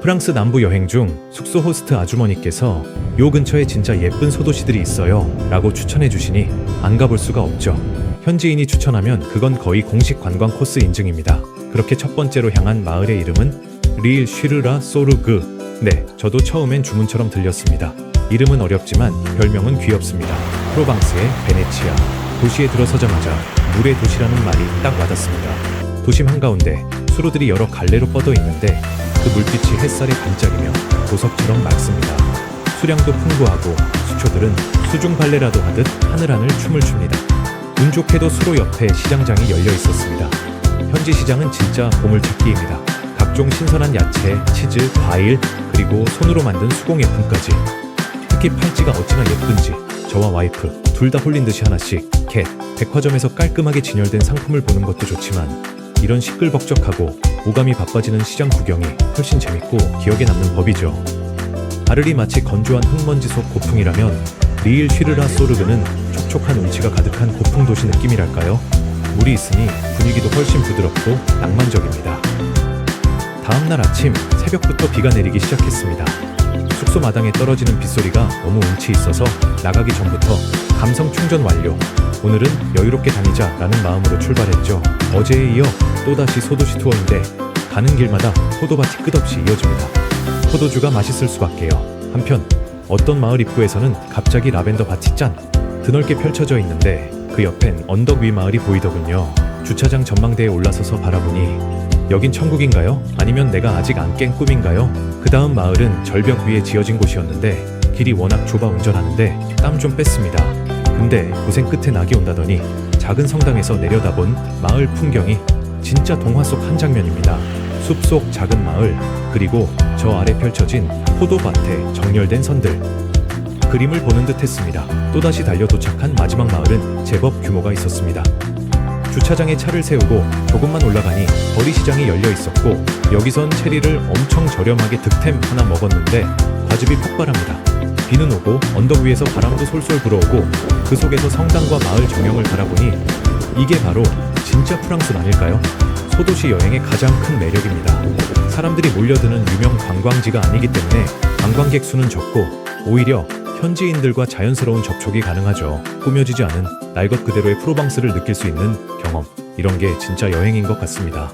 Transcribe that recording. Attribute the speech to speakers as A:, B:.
A: 프랑스 남부 여행 중 숙소 호스트 아주머니께서 요 근처에 진짜 예쁜 소도시들이 있어요 라고 추천해 주시니 안 가볼 수가 없죠. 현지인이 추천하면 그건 거의 공식 관광 코스 인증입니다. 그렇게 첫 번째로 향한 마을의 이름은 릴 쉬르라 소르그. 네, 저도 처음엔 주문처럼 들렸습니다. 이름은 어렵지만 별명은 귀엽습니다. 프로방스의 베네치아. 도시에 들어서자마자 물의 도시라는 말이 딱 와닿습니다. 도심 한가운데 수로들이 여러 갈래로 뻗어 있는데 그 물빛이 햇살에 반짝이며 보석처럼 맑습니다. 수량도 풍부하고 수초들은 수중 발레라도 하듯 하늘하늘 춤을 춥니다. 운 좋게도 수로 옆에 시장장이 열려 있었습니다. 현지 시장은 진짜 보물찾기입니다. 각종 신선한 야채, 치즈, 과일, 그리고 손으로 만든 수공예품까지. 특히 팔찌가 어찌나 예쁜지 저와 와이프 둘 다 홀린 듯이 하나씩 캣 백화점에서 깔끔하게 진열된 상품을 보는 것도 좋지만 이런 시끌벅적하고 오감이 바빠지는 시장 구경이 훨씬 재밌고 기억에 남는 법이죠. 아르리 마치 건조한 흙먼지 속 고풍이라면 리일 휘르라 소르그는 촉촉한 운치가 가득한 고풍 도시 느낌이랄까요? 물이 있으니 분위기도 훨씬 부드럽고 낭만적입니다. 다음 날 아침 새벽부터 비가 내리기 시작했습니다. 숙소 마당에 떨어지는 빗소리가 너무 운치 있어서 나가기 전부터 감성 충전 완료. 오늘은 여유롭게 다니자라는 마음으로 출발했죠. 어제에 이어 또다시 소도시 투어인데 가는 길마다 포도밭이 끝없이 이어집니다. 포도주가 맛있을 수밖에요. 한편 어떤 마을 입구에서는 갑자기 라벤더 밭이 짠 드넓게 펼쳐져 있는데 그 옆엔 언덕 위 마을이 보이더군요. 주차장 전망대에 올라서서 바라보니 여긴 천국인가요? 아니면 내가 아직 안 깬 꿈인가요? 그 다음 마을은 절벽 위에 지어진 곳이었는데 길이 워낙 좁아 운전하는데 땀 좀 뺐습니다. 근데 고생 끝에 낙이 온다더니 작은 성당에서 내려다본 마을 풍경이 진짜 동화 속 한 장면입니다. 숲속 작은 마을 그리고 저 아래 펼쳐진 포도밭에 정렬된 선들 그림을 보는 듯 했습니다. 또다시 달려 도착한 마지막 마을은 제법 규모가 있었습니다. 주차장에 차를 세우고 조금만 올라가니 거리시장이 열려 있었고 여기선 체리를 엄청 저렴하게 득템 하나 먹었는데 과즙이 폭발합니다. 비는 오고 언덕 위에서 바람도 솔솔 불어오고 그 속에서 성당과 마을 정형을 바라보니 이게 바로 진짜 프랑스 아닐까요? 소도시 여행의 가장 큰 매력입니다. 사람들이 몰려드는 유명 관광지가 아니기 때문에 관광객 수는 적고 오히려 현지인들과 자연스러운 접촉이 가능하죠. 꾸며지지 않은 날 것 그대로의 프로방스를 느낄 수 있는 경험. 이런 게 진짜 여행인 것 같습니다.